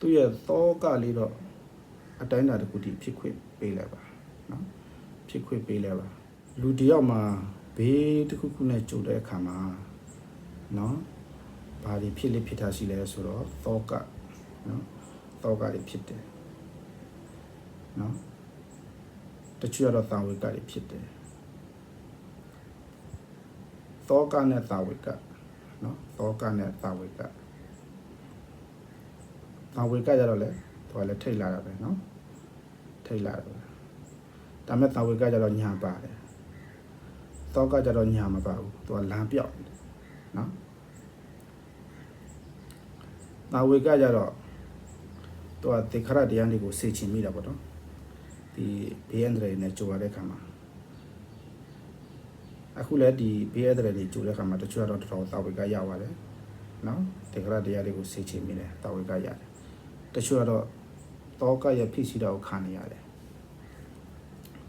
သူ့ရဲ့သောကလေးတော့အတိုင်းအတာတစ်ခုတည်းဖြစ်ခွင့်ပေးလိုက်ပါနော်ဖြစ်ခွင့်ပေးလိုက်ပါလူတစ်ယောက်မှာဘေးတစ်ခုခုနဲ့ကြုံတဲ့အခါမှာနော်ဘာတွေဖြစ်လိဖြစ်တာရှိလဲဆိုတော့သောကနော်သောကတွေဖြစ်တယ်နော်တချို့ကတော့တာဝေကတွေဖြစ်တယ်သောကနဲ့တာဝေကနော်သောကနဲ့တာဝေက ။ဘာဝေကကြတော့လဲသူကလည်းထိတ်လာတာပဲနော်။ထိတ်လာတာ။ဒါမဲ့သာဝေကကြတော့ညာပါတယ်။သောကကြတော့ညာမပါဘူး။သူကလမ်းပြောက်နော်။သာဝေကကြတော့သူကတေခရတရားတွေကိုစေချင်မိတာပေါ့နော်။ဒီဘေးအန္တရာယ်နဲ့ကြုံရတဲ့အခါမှာအခုလည်းဒီဘေးအန္တရာယ်တွေကြုံတဲ့အခါမှာတချို့ကတော့တော်တော်သာဝေကရပါတယ်။နော်တေခရတရားတွေကိုစေချင်မိတယ်သာဝေကရတယ် တချို့ကတော့တောကရဲ့ဖြစ်စီတာကိုခံနေရတယ်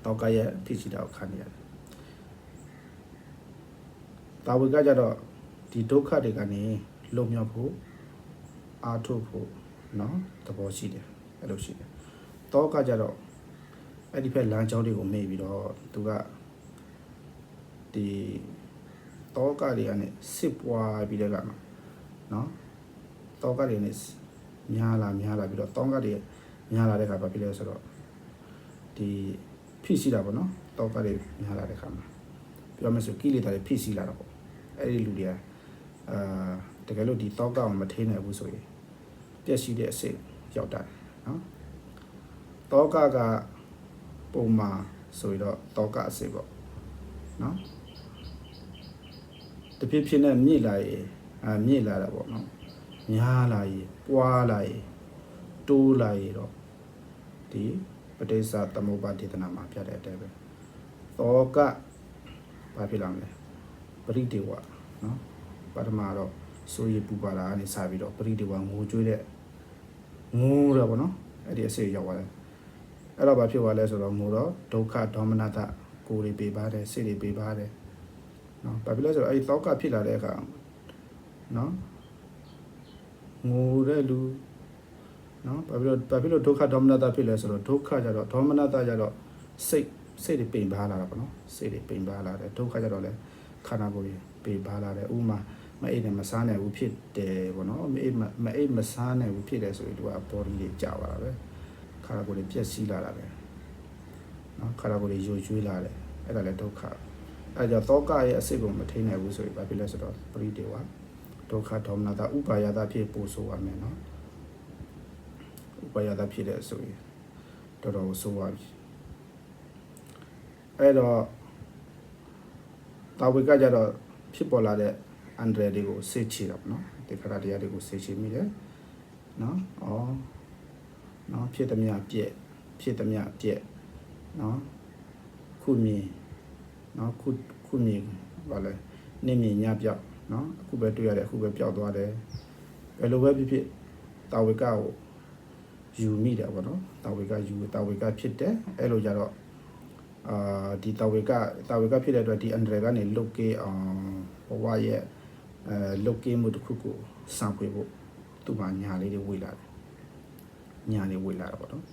တောကရဲ့ဖြစ်စီတာကိုခံနေရတယ်တာဝေကကြတော့ဒီဒုက္ခတွေကနေလွတ်မြောက်ဖို့အာထုတ်ဖို့เนาะသဘောရှိတယ်အဲ့လိုရှိတယ်တောကကြတော့အဲ့ဒီဖက်လမ်းကြောင်းတွေကိုမေ့ပြီးတော့သူကဒီတောကတွေကနေစစ်ပွားပြီးတဲ့ကမှာเนาะတောကတွေနဲ့ များလာများလာပြီးတော့တောင်းကတွေများလာတဲ့ခါဘာဖြစ်လဲဆိုတော့ဒီဖိစီတာပေါ့နော်တောင်းကတွေများလာတဲ့ခါမှာပြောမယ်ဆိုကိလေသာတွေဖိစီလာတာပေါ့အဲ့ဒီလူတွေကအာတကယ်လို့ဒီတောင်းကအောင်မထိနိုင်ဘူးဆိုရင်ပြက်ရှိတဲ့အစိတ်ရောက်တာနော်တောကကပုံမှန်ဆိုရင်တော့တောကအစိတ်ပေါ့နော်တဖြည်းဖြည်းနဲ့မြင့်လာရင်အာမြင့်လာတာပေါ့နော် များလာရေပွားလာရေတိုးလာရေတော့ဒီပဋိစ္စသမုပ္ပါဒေသနာမှာပြတဲ့အတဲပဲသောကဘာဖြစ်လာမလဲပရိဒေဝနော်ပထမတော့ဆိုရပူပါလာကနေစပြီးတော့ပရိဒေဝငိုကြွေးတဲ့ငိုးတော့ဗောနော်အဲ့ဒီအစေရောက်သွားတယ်အဲ့တော့ဘာဖြစ်သွားလဲဆိုတော့ငိုတော့ဒုက္ခဒေါမနတကိုယ်တွေပေးပါတယ်စိတ်တွေပေးပါတယ်နော်ဘာဖြစ်လဲဆိုတော့အဲ့ဒီသောကဖြစ်လာတဲ့အခါနော် ငိုတဲ့လူနော်ဘာဖြစ်လို့ဘာဖြစ်လို့ဒုက္ခဒေါမနတာဖြစ်လဲဆိုတော့ဒုက္ခကြတော့ဒေါမနတာကြတော့စိတ်စိတ်တွေပိန်ပါလာတာပေါ့နော်စိတ်တွေပိန်ပါလာတယ်ဒုက္ခကြတော့လေခန္ဓာကိုယ်တွေပိန်ပါလာတယ်ဥမာမအိတ်နဲ့မစားနိုင်ဘူးဖြစ်တယ်ပေါ့နော်မအိတ်မအိတ်မစားနိုင်ဘူးဖြစ်တယ်ဆိုရင်သူက body တွေကြာသွားတာပဲခန္ဓာကိုယ်တွေပြည့်စည်လာတာပဲနော်ခန္ဓာကိုယ်တွေယိုရွေးလာတယ်အဲ့ဒါလည်းဒုက္ခအဲ့ကြောင့်သောကရဲ့အစိတ်ကိုမထိနိုင်ဘူးဆိုရင်ဘာဖြစ်လဲဆိုတော့ပရိဒေဝ ဒုက္ခဒေါမနတာဥပါယတာဖြစ်ပို့ဆိုရမယ်နော်ဥပါယတာဖြစ်တဲ့ဆိုရင်တော်တော်ဆိုပါပြီအဲ့တော့တာဝေကကြတော့ဖြစ်ပေါ်လာတဲ့အန်ဒရယ်တွေကိုစေချီတော့နော်ဒီခရတရားတွေကိုစေချီမိတယ်နော်ဩနော်ဖြစ်သည်မြပြက်ဖြစ်သည်မြပြက်နော်ခုမြင်နော်ခုခုမြင်ဘာလဲနေမြင်ညပြောက် နော်အခုပဲတွေ့ရတယ်အခုပဲပျောက်သွားတယ်ဘယ်လိုပဲဖြစ်ဖြစ်တာဝေကကိုယူမိတယ်ပေါ့နော်တာဝေကယူတာဝေကဖြစ်တယ်အဲ့လိုကြတော့အာဒီတာဝေကတာဝေကဖြစ်တဲ့အတွက်ဒီအန်ဒရယ်ကနေလုတ်ကေးအောင်ဘဝရဲ့အဲလုတ်ကေးမှုတစ်ခုကိုစံဖွေဖို့သူ့မှာညာလေးတွေဝေလာတယ်ညာလေးဝေလာတာပေါ့နော်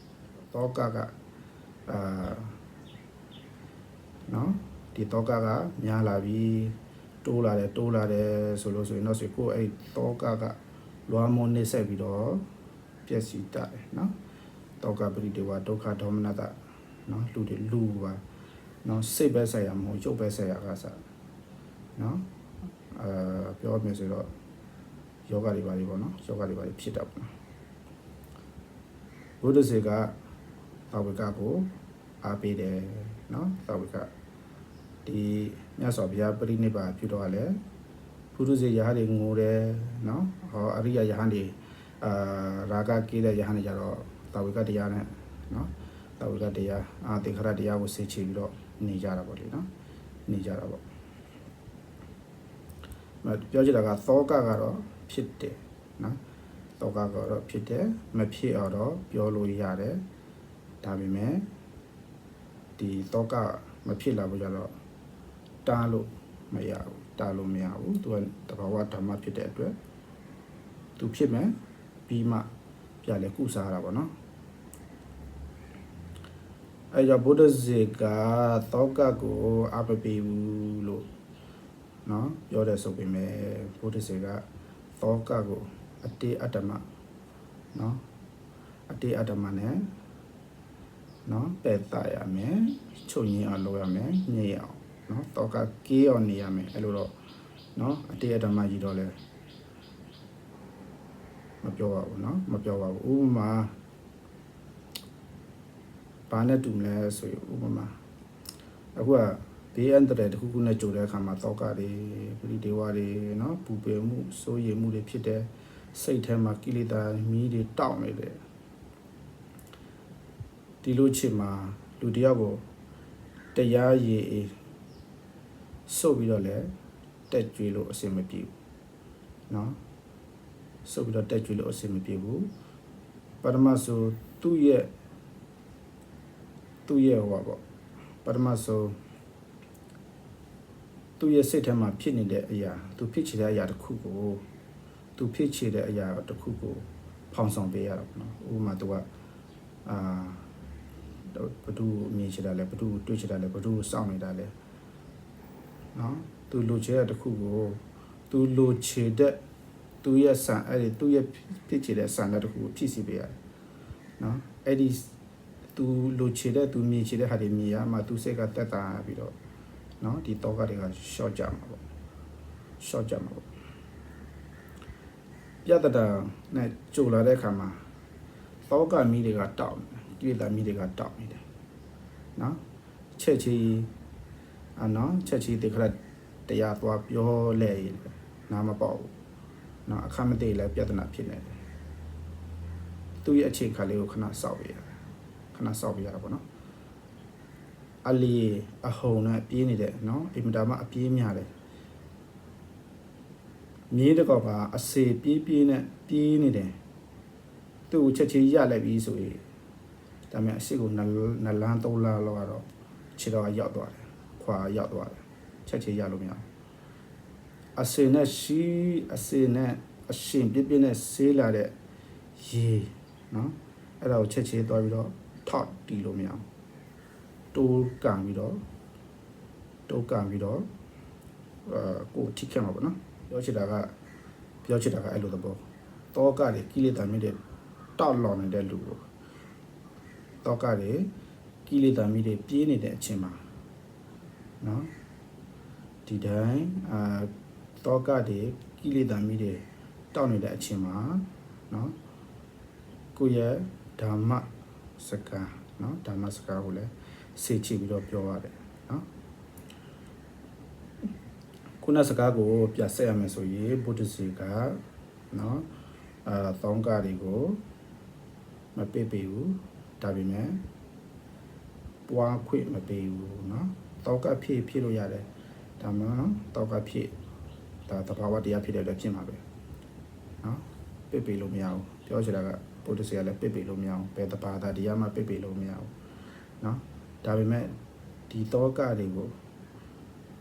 တောကကအာနော်ဒီတောကကများလာပြီး တိုးလာတယ်တိုးလာတယ်ဆိုလို့ဆိုရင်တော့ဆိုကိုယ်အဲ့တောကကလွားမွန်နေဆက်ပြီးတော့ပျက်စီးတတ်တယ်နော်တောကပရိဒေဝဒုက္ခဒေါမနတနော်လူတွေလူပါနော်စိတ်ပဲဆက်ရမဟုတ်ရုပ်ပဲဆက်ရကစားနော်အာပြောမယ်ဆိုတော့ယောဂတွေပါတွေပေါ့နော်ယောဂတွေပါတွေဖြစ်တတ်ပါဘုဒ္ဓစေကသာဝကကိုအားပေးတယ်နော်သာဝကဒီ မြတ်စွာဘုရားပြိဋိဘပြုတော့လဲဘုရုဇေယဟန်တွေငိုတယ်နော်ဟောအရိယယဟန်တွေအာရာဂကေးတဲ့ယဟန်တွေကြတော့တာဝိကတရားနဲ့နော်တာဝိကတရားအာတေခရတရားကိုစေချပြီးတော့နေကြတာပေါ့လေနော်နေကြတာပေါ့မပြောချင်တာကသောကကတော့ဖြစ်တယ်နော်သောကကတော့ဖြစ်တယ်မဖြစ်တော့ပြောလို့ရတယ်ဒါပေမဲ့ဒီသောကမဖြစ်လာဘူးကြတော့ တားလို့မရဘူးတားလို့မရဘူးသူကတဘာဝဓမ္မဖြစ်တဲ့အတွက်သူဖြစ်မယ်ပြီးမှပြပြလဲကုစားတာပေါ့နော်အဲကြောင့်ဗုဒ္ဓဇေကတောကကိုအပပေဘူးလို့နော်ပြောတယ်ဆိုပေမဲ့ဗုဒ္ဓဇေကတောကကိုအတေအတ္တမနော်အတေအတ္တမနဲ့နော်ပယ်တရမယ်ချုပ်ရင်းအောင်လုပ်ရမယ်ညှိအောင် နော်တော့ကကေးရောနေရမယ်အဲ့လိုတော့နော်အတေးအဓမ္မကြီးတော့လဲမပြောပါဘူးနော်မပြောပါဘူးဥပမာဘာနဲ့တူမလဲဆိုရင်ဥပမာအခုကဘေးအန္တရာယ်တစ်ခုခုနဲ့ကြုံတဲ့အခါမှာတောကတွေပရိဒေဝတွေနော်ပူပင်မှုစိုးရိမ်မှုတွေဖြစ်တဲ့စိတ်ထဲမှာကိလေသာမီးတွေတောက်နေတယ်ဒီလိုချိန်မှာလူတယောက်ကိုတရားရည်အေး စုပ်ပြီးတော့လဲတက်ကြွေလို့အစင်မပြေဘူးเนาะ ဆိုပြီးတော့တက်ကြွလို့အဆင်မပြေဘူးပထမဆိုသူ့ရဲ့သူ့ရဲ့ဟောပေါ့ပထမဆိုသူ့ရဲ့စိတ်ထဲမှာဖြစ်နေတဲ့အရာသူဖြစ်ချင်တဲ့အရာတစ်ခုကိုသူဖြစ်ချင်တဲ့အရာတစ်ခုကိုဖောင်ဆောင်ပေးရတာပေါ့နော်ဥပမာသူကအာဘဒုမြင်ချင်တာလဲဘဒုတွေ့ချင်တာလဲဘဒုစောင့်နေတာလဲ နော်သူလိုချင်တဲ့တစ်ခုကိုသူလိုချင်တဲ့သူရဲ့ဆန်အဲ့ဒီသူရဲ့ဖြစ်ချင်တဲ့ဆန်လက်တစ်ခုကိုဖြည့်ဆည်းပေးရတယ်နော်အဲ့ဒီသူလိုချင်တဲ့သူမြင်ချင်တဲ့ဟာတွေမြင်ရမှသူစိတ်ကတက်တာပြီးတော့နော်ဒီတော့ကတွေက short ကြမှာပေါ့ short ကြမှာပေါ့ပြတ်တာနဲ့ကြိုလာတဲ့အခါမှာတော့ကမီးတွေကတောက်နေတယ်ကိလေသာမီးတွေကတောက်နေတယ်နော်ချက်ချီ အနော်ချက်ချီတေခရက်တရားသွားပြောလဲရင်နားမပေါက်ဘူးနော်အခမသိလည်းပြဿနာဖြစ်နေတယ်သူ့ရဲ့အခြေခံလေးကိုခဏစောက်ပြရတယ်ခဏစောက်ပြရတာပေါ့နော်အလီအဟုန်နဲ့ပြေးနေတယ်နော်အင်မတာမအပြေးများတယ်မြေးတကောက်ကအစေပြေးပြေးနဲ့ပြေးနေတယ်သူ့ကိုချက်ချင်းရလိုက်ပြီဆိုရင်ဒါပေမဲ့အရှိကိုနလနလန်းသုံးလားလောက်ကတော့ခြေတော်ရောက်သွားတယ် ခွာရောက်သွားတယ်ချက်ချင်းရလို့မရဘူးအစင်နဲ့ရှိအစင်နဲ့အရှင်ပြပြနဲ့ဆေးလာတဲ့ရေနော်အဲ့ဒါကိုချက်ချင်းသွားပြီးတော့ထော့တီလို့မရအောင်တိုးကန်ပြီးတော့တိုးကန်ပြီးတော့အာကိုထိခဲ့မှာပေါ့နော်ပြောချင်တာကပြောချင်တာကအဲ့လိုသဘောတောကတွေကိလေသာမြင့်တဲ့တောက်လောင်နေတဲ့လူကိုတောကတွေကိလေသာမြင့်တဲ့ပြေးနေတဲ့အချိန်မှာ နော်ဒီတိုင်းအာတောကတွေကိလေသာမိတွေတောက်နေတဲ့အချိန်မှာเนาะကိုယ့်ရဲ့ဓမ္မစကားเนาะဓမ္မစကားကိုလည်းစေချပြီးတော့ပြောရတယ်เนาะခုနစကားကိုပြဆက်ရမယ်ဆိုရင်ဗုဒ္ဓစီကเนาะအာတောင်းကားတွေကိုမပိတ်ပေဘူးဒါပေမဲ့ပွားခွင့်မပေးဘူးเนาะ တောက်ကဖြည့်ဖြည့်လို့ရတယ်ဒါမှမဟုတ်တောက်ကဖြည့်ဒါတဘာဝတရားဖြစ်တဲ့အတွက်ဖြစ်မှာပဲနော်ပစ်ပေလို့မရဘူးပြောချင်တာကပုဒ်စီကလည်းပစ်ပေလို့မရဘူးဘယ်တဘာသာတရားမှပစ်ပေလို့မရဘူးနော်ဒါပေမဲ့ဒီတောကတွေကို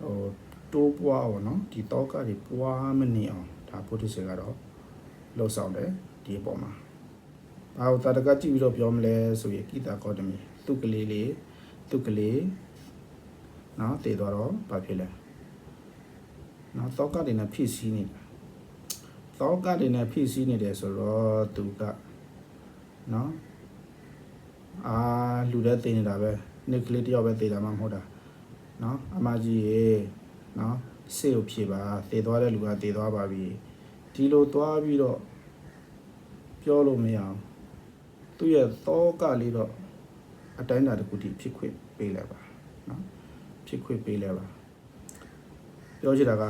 ဟိုတိုးပွားအောင်နော်ဒီတောကတွေပွားမနေအောင်ဒါပုဒ်စီကတော့လှုပ်ဆောင်တယ်ဒီအပေါ်မှာဘာလို့တာတကကြည့်ပြီးတော့ပြောမလဲဆိုရင်ကိတာကောတမီသူ့ကလေးလေးသူ့ကလေး နော်တည်သွားတော့ဘာဖြစ်လဲနော်သောကတွေနဲ့ဖြစ်စည်းနေတာသောကတွေနဲ့ဖြစ်စည်းနေတယ်ဆိုတော့သူကနော်အာလူတဲ့သိနေတာပဲနိကလေးတယောက်ပဲသိတာမှမဟုတ်တာနော်အမကြီးရေနော်စေကိုဖြေပါသေသွားတဲ့လူကသေသွားပါပြီဒီလိုသွားပြီးတော့ပြောလို့မရအောင်သူ့ရဲ့သောကလေးတော့အတိုင်းတာတစ်ခုတည်းဖြစ်ခွင့်ပေးလိုက်ပါနော် ဖြစ်ခွင့်ပေးလိုက်ပါပြောချင်တာက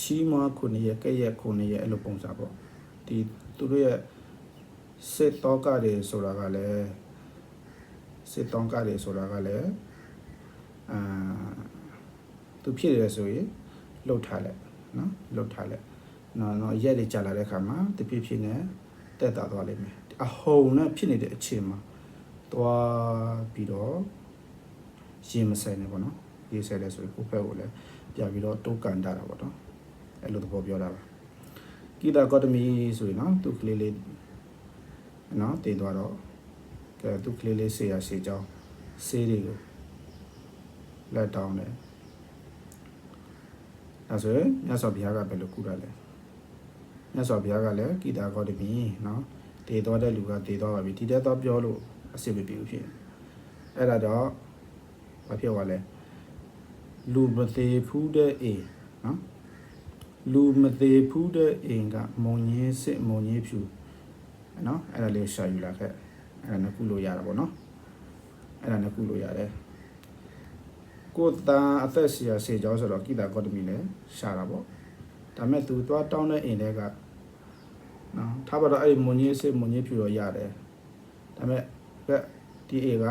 ချီးမွားခုနှစ်ရက်ကဲ့ရက်ခုနှစ်ရက်အဲ့လိုပုံစံပေါ့ဒီသူတို့ရဲ့စစ်တောကတွေဆိုတာကလည်းစစ်တောကတွေဆိုတာကလည်းအာသူဖြစ်တယ်ဆိုရင်လှုပ်ထားလိုက်နော်လှုပ်ထားလိုက်နော်နော်ရက်တွေကြာလာတဲ့ခါမှာတပြည့်ဖြစ်နေတက်တာသွားလိမ့်မယ်အဟုန်နဲ့ဖြစ်နေတဲ့အချိန်မှာသွားပြီးတော့ ရင်မဆိုင်နေပေါ့နော်ရေးဆဲလဲဆိုရင်ကိုယ့်ဘက်ကိုလည်းပြပြီးတော့တိုးကန်တာတာပေါ့နော်အဲ့လိုသဘောပြောတာပါကကိတာကောတမီဆိုရင်နော်သူကလေးလေးနော်တည်သွားတော့ကဲသူကလေးလေးဆေးရဆေးကြောင်းဆေးတွေကိုလက်တောင်းတယ်အဲဆိုရင်မြတ်စွာဘုရားကဘယ်လိုကုရလဲမြတ်စွာဘုရားကလည်းကိတာကောတမီနော်တည်သွားတဲ့လူကတည်သွားပါပြီဒီတဲ့တော့ပြောလို့အဆင်မပြေဘူးဖြစ်အဲ့ဒါတော့ ဘာဖြစ်သွားလဲလူမသေးဖူးတဲ့အိမ်နော်လူမသေးဖူးတဲ့အိမ်ကမုံညင်းစစ်မုံညင်းဖြူနော်အဲ့ဒါလေးရှာယူလာခဲ့အဲ့ဒါနဲ့ကုလို့ရတာပေါ့နော်အဲ့ဒါနဲ့ကုလို့ရတယ်ကိုယ်တန်အသက်ဆီယာဆေကြောဆိုတော့ကိတာကောတမီလည်းရှာတာပေါ့ဒါမဲ့သူသွားတောင်းတဲ့အိမ်တွေကနော်ထားပါတော့အဲ့ဒီမုံညင်းစစ်မုံညင်းဖြူတော့ရတယ်ဒါမဲ့ကဒီအိမ်က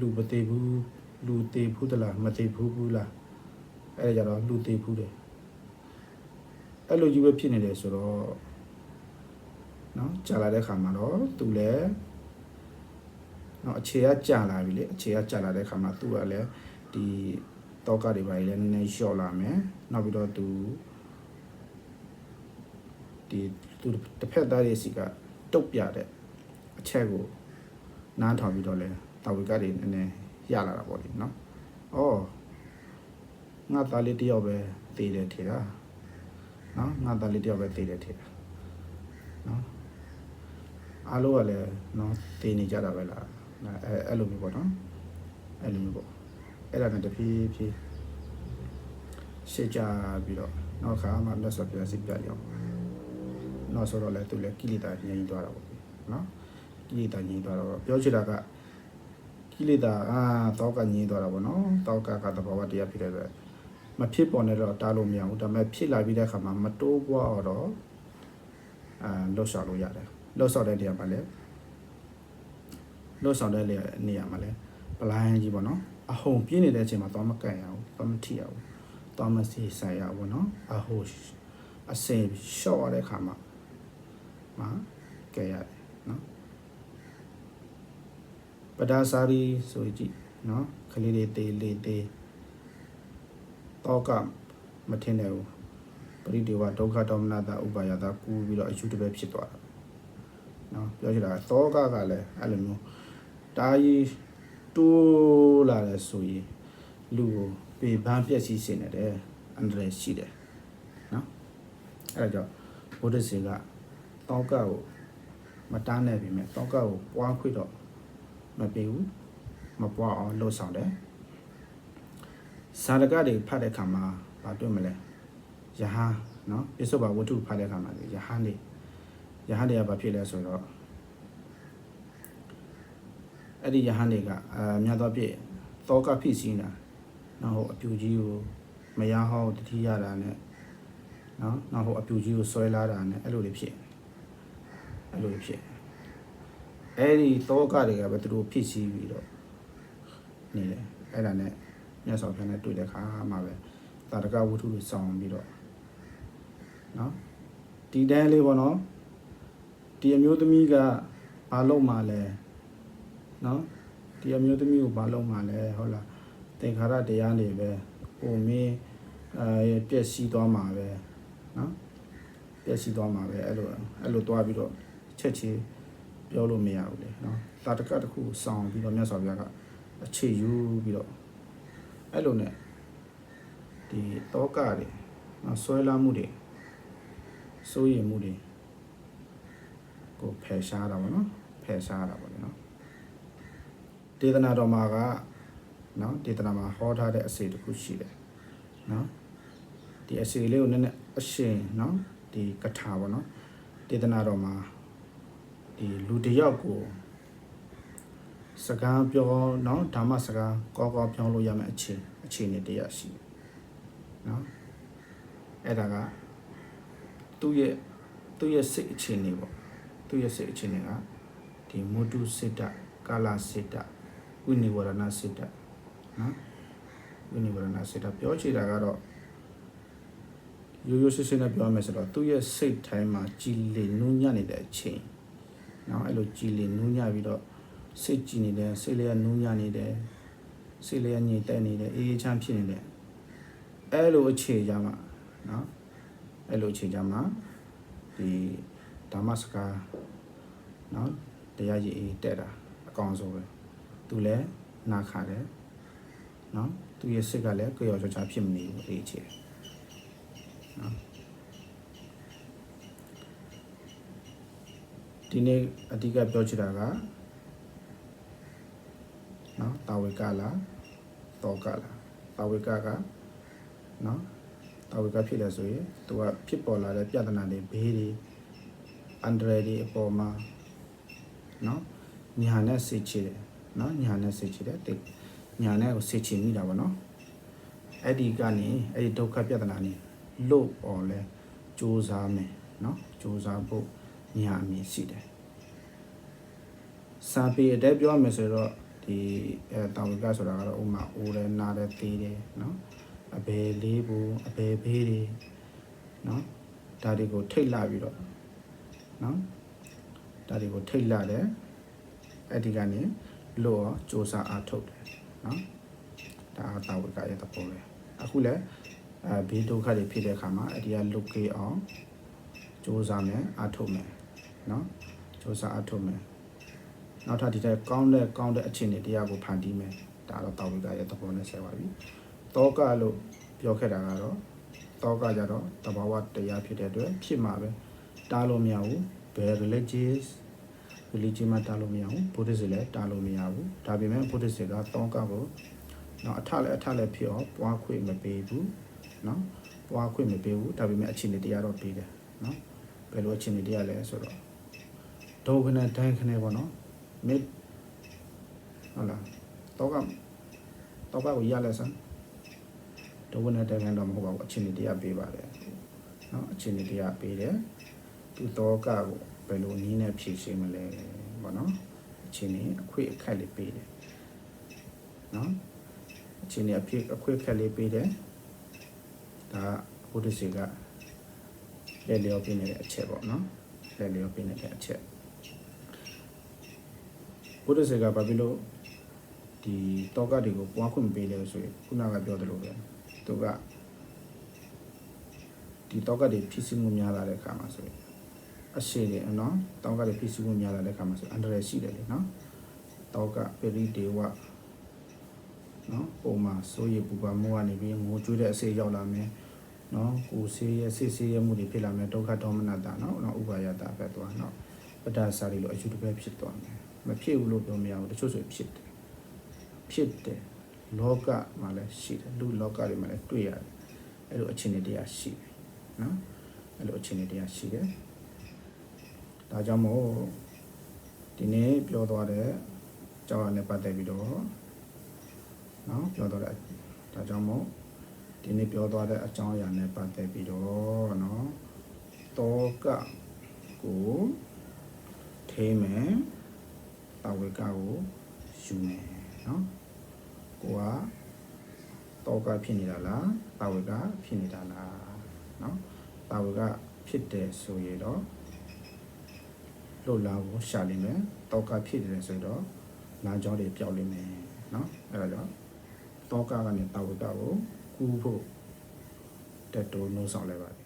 လူမသေးဘူးလူသေးဘူးသလားမသေးဘူးဘူးလားအဲ့ဒါကြတော့လူသေးဘူးတယ်အဲ့လိုကြီးပဲဖြစ်နေတယ်ဆိုတော့နော်ကြာလာတဲ့ခါမှာတော့သူလည်းနော်အခြေကကြာလာပြီလေအခြေကကြာလာတဲ့ခါမှာသူကလည်းဒီတောကတွေပါလေနည်းနည်းလျှော့လာမယ်နောက်ပြီးတော့သူဒီသူတစ်ဖက်သားရဲ့စီကတုတ်ပြတဲ့အချက်ကိုနားထောင်ပြီးတော့လဲ တာဝေကတွေနည်းနည်းရလာတာပေါ့လေနော်။အော်ငါသားလေးတယောက်ပဲသေတယ်ထင်တာ။နော်ငါသားလေးတယောက်ပဲသေတယ်ထင်တာ။နော်အားလုံးကလည်းနော်သေနေကြတာပဲလား။အဲအဲ့လိုမျိုးပေါ့နော်။အဲ့လိုမျိုးပေါ့။အဲ့ဒါနဲ့တဖြည်းဖြည်းရှေ့ကြပြီးတော့နောက်ခါမှလက်စွပ်ပြန်စီပြလျောက်။နောက်ဆိုတော့လည်းသူလည်းကိလေသာညှိနှိုင်းသွားတာပေါ့။နော်။ကိလေသာညှိနှိုင်းသွားတော့ပြောချင်တာက ကိလေသာအာတောကငြိမ်းသွားတာပေါ့နော်တောကကတဘာဝတရားဖြစ်တဲ့အတွက်မဖြစ်ပေါ်နေတော့တားလို့မရဘူးဒါပေမဲ့ဖြစ်လာပြီးတဲ့အခါမှာမတိုးပွားတော့အာလှုပ်ဆောင်လို့ရတယ်လှုပ်ဆောင်တဲ့နေရာမှာလည်းလှုပ်ဆောင်တဲ့နေရာမှာလည်းပလိုင်းကြီးပေါ့နော်အဟုန်ပြင်းနေတဲ့အချိန်မှာတော့မကန်ရဘူးတော့မထိရဘူးတော့မစီဆိုင်ရဘူးနော်အဟုန်အစင်ရှော့ရတဲ့အခါမှာမှာကဲရတယ်နော် ပဒါစာရီဆိုကြည့်နော်ခလေးလေးတေးလေးတေးတောကမထင်တယ်ဘူးပရိဒေဝဒုက္ခဒေါမနတာဥပါယတာကူပြီးတော့အယူတပဲဖြစ်သွားတာနော်ပြောချင်တာကတောကကလည်းအဲ့လိုမျိုးတာကြီးတိုးလာတယ်ဆိုရင်လူကိုပေပန်းပြက်စီးစင်နေတယ်အန္တရာယ်ရှိတယ်နော်အဲ့ဒါကြောင့်ဘုဒ္ဓဆင်ကတောကကိုမတားနိုင်ပြီမဲ့တောကကိုပွားခွေတော့ မပေးဘူးမပွားအောင်လှုပ်ဆောင်တယ်ဇာတကတွေဖတ်တဲ့ခါမှာဘာတွေ့မလဲယဟန်နော်ပြစ္ဆုတ်ပါဝတ္ထုဖတ်တဲ့ခါမှာယဟန်တွေယဟန်တွေကဘာဖြစ်လဲဆိုတော့အဲ့ဒီယဟန်တွေကအာမြတ်သောပြည့်သောကဖြစ်စီနေတာနောက်ဟိုအပြူကြီးကိုမရဟောတတိရတာနဲ့နော်နောက်ဟိုအပြူကြီးကိုဆွဲလာတာနဲ့အဲ့လိုတွေဖြစ်အဲ့လိုတွေဖြစ် အဲ့ဒီသောကတွေကပဲသူတို့ဖြစ်စီပြီးတော့နေတယ်အဲ့ဒါနဲ့မြတ်စွာဘုရားနဲ့တွေ့တဲ့အခါမှာပဲတာရကဝတ္ထုတွေစောင်းပြီးတော့နော်ဒီတန်းလေးပေါ့နော်ဒီအမျိုးသမီးကဘာလုပ်မှလဲနော်ဒီအမျိုးသမီးကိုဘာလုပ်မှလဲဟုတ်လားသင်္ခါရတရားတွေပဲဟိုမင်းအဲပြည့်စည်သွားမှာပဲနော်ပြည့်စည်သွားမှာပဲအဲ့လိုအဲ့လိုသွားပြီးတော့ချက်ချင်း ပြောလို့မရဘူးလေနော်တာတကတစ်ခုစောင်းပြီးတော့မြတ်စွာဘုရားကအခြေယူပြီးတော့အဲ့လိုနဲ့ဒီတောကတွေနော်ဆွဲလာမှုတွေစိုးရိမ်မှုတွေကိုဖယ်ရှားတာပေါ့နော်ဖယ်ရှားတာပေါ့လေနော်ဒေသနာတော်မှာကနော်ဒေသနာမှာဟောထားတဲ့အစီတစ်ခုရှိတယ်နော်ဒီအစီလေးကိုနည်းနည်းအရှင်နော်ဒီကထာပေါ့နော်ဒေသနာတော်မှာ ဒီလူတစ်ယောက်ကိုစကားပြောနော်ဓမ္မစကားကောကောပြောလို့ရမယ့်အခြေအခြေအနေတရားရှိတယ်နော်အဲ့ဒါကသူ့ရဲ့သူ့ရဲ့စိတ်အခြေအနေပေါ့သူ့ရဲ့စိတ်အခြေအနေကဒီမုတုစိတ္တကာလစိတ္တဝိနိဝရဏစိတ္တနော်ဝိနိဝရဏစိတ္တပြောချင်တာကတော့ရိုးရိုးရှင်းရှင်းနဲ့ပြောရမယ်ဆိုတော့သူ့ရဲ့စိတ်တိုင်းမှာကြည်လင်နူးညံ့နေတဲ့အချိန် နော်အဲ့လိုကြည်လင်နူးညံ့ပြီးတော့စိတ်ကြည်နေတယ်စိတ်လေးကနူးညံ့နေတယ်စိတ်လေးကညင်တက်နေတယ်အေးအေးချမ်းဖြစ်နေတယ်အဲ့လိုအခြေကြမှာနော်အဲ့လိုအခြေကြမှာဒီဓမ္မစကားနော်တရားရည်အေးတက်တာအကောင်ဆုံးပဲသူလည်းနာခါတယ်နော်သူရဲ့စိတ်ကလည်းကြောက်ကြောက်ချဖြစ်မနေဘူးအေးချေနော် ဒီနေ့အဓိကပြောချင်တာကနော်တာဝေကလားတောကလားတာဝေကကနော်တာဝေကဖြစ်လဲဆိုရင်သူကဖြစ်ပေါ်လာတဲ့ပြဿနာတွေဘေးတွေအန်ဒရယ်တွေအပေါ်မှာနော်ညာနဲ့စိတ်ချတယ်နော်ညာနဲ့စိတ်ချတယ်တိတ်ညာနဲ့ကိုစိတ်ချမိတာပေါ့နော်အဲ့ဒီကနေအဲ့ဒီဒုက္ခပြဿနာနေလို့ပေါ်လဲစူးစမ်းမယ်နော်စူးစမ်းဖို့ ညာအမြင်ရှိတယ်စာပေအတက်ပြောမယ်ဆိုတော့ဒီအဲတာဝေကဆိုတာကတော့ဥမာအိုးတယ်နားတယ်သေးတယ်နော်အဘယ်လေးဘူးအဘယ်ဘေးတွေနော်ဒါတွေကိုထိတ်လာပြီးတော့နော်ဒါတွေကိုထိတ်လာတယ်အဲ့ဒီကနေလို့ရောစူးစမ်းအားထုတ်တယ်နော်ဒါကတာဝေကရဲ့သဘောပဲအခုလည်းအဲဘေးဒုက္ခတွေဖြစ်တဲ့အခါမှာအဲ့ဒီကလွတ်ကေးအောင်စူးစမ်းမယ်အားထုတ်မယ် နော်စူးစမ်းအားထုတ်မယ်နောက်ထပ်ဒီတဲ့ကောင်းတဲ့ကောင်းတဲ့အခြေအနေတရားကိုဖန်တီးမယ်ဒါတော့တောက်ဝိကရဲ့သဘောနဲ့ဆက်ပါပြီတောကလို့ပြောခဲ့တာကတော့တောကကြတော့တဘာဝတရားဖြစ်တဲ့အတွက်ဖြစ်မှာပဲတားလို့မရဘူးဘယ် religious religion မှာတားလို့မရဘူး buddhist လည်းတားလို့မရဘူးဒါပေမဲ့ buddhist ကတောကကိုနော်အထလည်းအထလည်းဖြစ်အောင်ပွားခွင့်မပေးဘူးနော်ပွားခွင့်မပေးဘူးဒါပေမဲ့အခြေအနေတရားတော့ပေးတယ်နော်ဘယ်လိုအခြေအနေတရားလဲဆိုတော့ ဒုခနဲ့ဒိုင်းခနဲ့ပေါ့နော်မစ်ဟုတ်လားတော့ကတော့ပါကိုရလဲစမ်းဒုခနဲ့ဒိုင်းခတော့မဟုတ်ပါဘူးအချင်းတရားပေးပါတယ်နော်အချင်းတရားပေးတယ်သူတော့ကကိုဘယ်လိုနည်းနဲ့ဖြည့်ရှင်းမလဲပေါ့နော်အချင်းအခွင့်အခက်လေးပေးတယ်နော်အချင်းအဖြစ်အခွင့်အခက်လေးပေးတယ်ဒါဘုဒ္ဓစီကလက်လျောပြနေတဲ့အချက်ပေါ့နော်လက်လျောပြနေတဲ့အချက် ဘုဒ္ဓဆေကဘာဖြစ်လို့ဒီတောကတွေကိုပွားခွင့်မပေးလဲဆိုရင်ခုနကပြောသလိုပဲသူကဒီတောကတွေဖြစ်စီမှုများလာတဲ့အခါမှာဆိုရင်အရှိတယ်နော်တောကတွေဖြစ်စီမှုများလာတဲ့အခါမှာဆိုအန္တရာယ်ရှိတယ်လေနော်တောကပရိဒေဝနော်ပုံမှာစိုးရိမ်ပူပန်မှုကနေပြီးငိုကြွေးတဲ့အစေရောက်လာမယ်နော်ကိုယ်ဆေးရဆိတ်ဆေးရမှုတွေဖြစ်လာမယ်ဒုက္ခဒေါမနတာနော်နော်ဥပါယတာပဲသွားနော်ပဒ္ဒါစာရီလိုအယူတစ်ပဲဖြစ်သွားမယ် မဖြစ်ဘူးလို့ပြောမရဘူးတချို့ဆိုဖြစ်တယ်ဖြစ်တယ်လောကမှာလည်းရှိတယ်လူလောကတွေမှာလည်းတွေ့ရတယ်အဲ့လိုအခြေအနေတရားရှိတယ်နော်အဲ့လိုအခြေအနေတရားရှိတယ်ဒါကြောင့်မို့ဒီနေ့ပြောသွားတဲ့ကြောင်းရနဲ့ပတ်သက်ပြီးတော့နော်ပြောသွားတဲ့ဒါကြောင့်မို့ဒီနေ့ပြောသွားတဲ့အကြောင်းအရာနဲ့ပတ်သက်ပြီးတော့နော်တောကကိုထိမယ် တာဝေကကိုယူမယ်နော်ကိုကတောကဖြစ်နေတာလားတာဝေကဖြစ်နေတာလားနော်တာဝေကဖြစ်တယ်ဆိုရင်တော့လှုပ်လာကိုရှာလိမ့်မယ်တောကဖြစ်တယ်ဆိုတော့လမ်းကြောင်းတွေပြောက်လိမ့်မယ်နော်အဲ့ဒါကြောင့်တောကကနေတာဝေကကိုကူးဖို့တက်တိုးနှိုးဆောင်လိုက်ပါတယ်